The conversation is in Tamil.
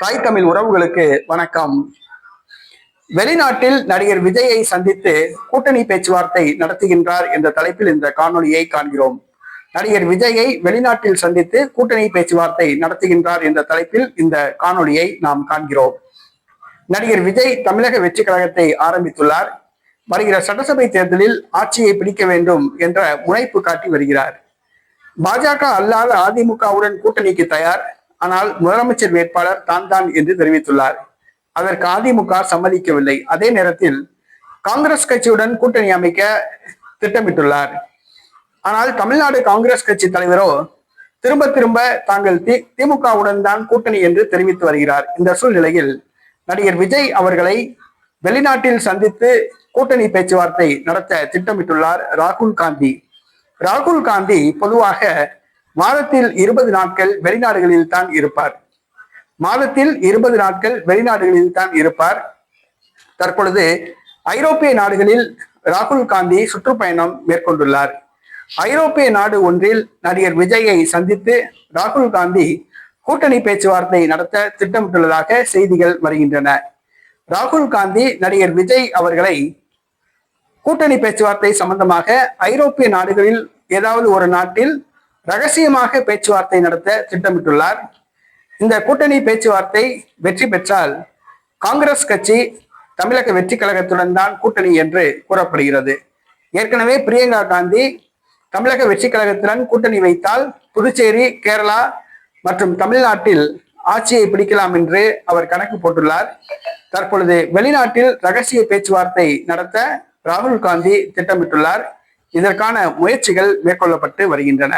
தாய் தமிழ் உறவுகளுக்கு வணக்கம். வெளிநாட்டில் நடிகர் விஜயை சந்தித்து கூட்டணி பேச்சுவார்த்தை நடத்துகின்றார் என்ற தலைப்பில் இந்த காணொளியை காண்கிறோம். நடிகர் விஜயை வெளிநாட்டில் சந்தித்து கூட்டணி பேச்சுவார்த்தை நடத்துகின்றார் என்ற தலைப்பில் இந்த காணொளியை நாம் காண்கிறோம். நடிகர் விஜய் தமிழக வெற்றி கழகத்தை ஆரம்பித்துள்ளார். வருகிற சட்டசபை தேர்தலில் ஆட்சியை பிடிக்க வேண்டும் என்ற முனைப்பு காட்டி வருகிறார். பாஜக அல்லாத அதிமுகவுடன் கூட்டணிக்கு தயார். ஆனால் முதலமைச்சர் வேட்பாளர் தான் தான் என்று தெரிவித்துள்ளார். அதற்கு அதிமுக சம்மதிக்கவில்லை. அதே நேரத்தில் காங்கிரஸ் கட்சியுடன் கூட்டணி அமைக்க திட்டமிட்டுள்ளார். ஆனால் தமிழ்நாடு காங்கிரஸ் கட்சி தலைவரோ திரும்ப திரும்ப தாங்கள் தி திமுகவுடன் தான் கூட்டணி என்று தெரிவித்து வருகிறார். இந்த சூழ்நிலையில் நடிகர் விஜய் அவர்களை வெளிநாட்டில் சந்தித்து கூட்டணி பேச்சுவார்த்தை நடத்த திட்டமிட்டுள்ளார் ராகுல் காந்தி. ராகுல் காந்தி பொதுவாக மாதத்தில் இருபது நாட்கள் வெளிநாடுகளில் தான் இருப்பார். மாதத்தில் இருபது நாட்கள் வெளிநாடுகளில் தான் இருப்பார். தற்பொழுது ஐரோப்பிய நாடுகளில் ராகுல் காந்தி சுற்றுப்பயணம் மேற்கொண்டுள்ளார். ஐரோப்பிய நாடு ஒன்றில் நடிகர் விஜயை சந்தித்து ராகுல் காந்தி கூட்டணி பேச்சுவார்த்தை நடத்த திட்டமிட்டுள்ளதாக செய்திகள் வருகின்றன. ராகுல் காந்தி நடிகர் விஜய் அவர்களை கூட்டணி பேச்சுவார்த்தை சம்பந்தமாக ஐரோப்பிய நாடுகளில் ஏதாவது ஒரு நாட்டில் ரகசியமாக பேச்சுவார்த்தை நடத்த திட்டமிட்டுள்ளார். இந்த கூட்டணி பேச்சுவார்த்தை வெற்றி பெற்றால் காங்கிரஸ் கட்சி தமிழக வெற்றி கழகத்துடன் தான் கூட்டணி என்று கூறப்படுகிறது. ஏற்கனவே பிரியங்கா காந்தி தமிழக வெற்றி கழகத்துடன் கூட்டணி வைத்தால் புதுச்சேரி கேரளா மற்றும் தமிழ்நாட்டில் ஆட்சியை பிடிக்கலாம் என்று அவர் கணக்கு போட்டுள்ளார். தற்பொழுது வெளிநாட்டில் ரகசிய பேச்சுவார்த்தை நடத்த ராகுல் காந்தி திட்டமிட்டுள்ளார். இதற்கான முயற்சிகள் மேற்கொள்ளப்பட்டு வருகின்றன.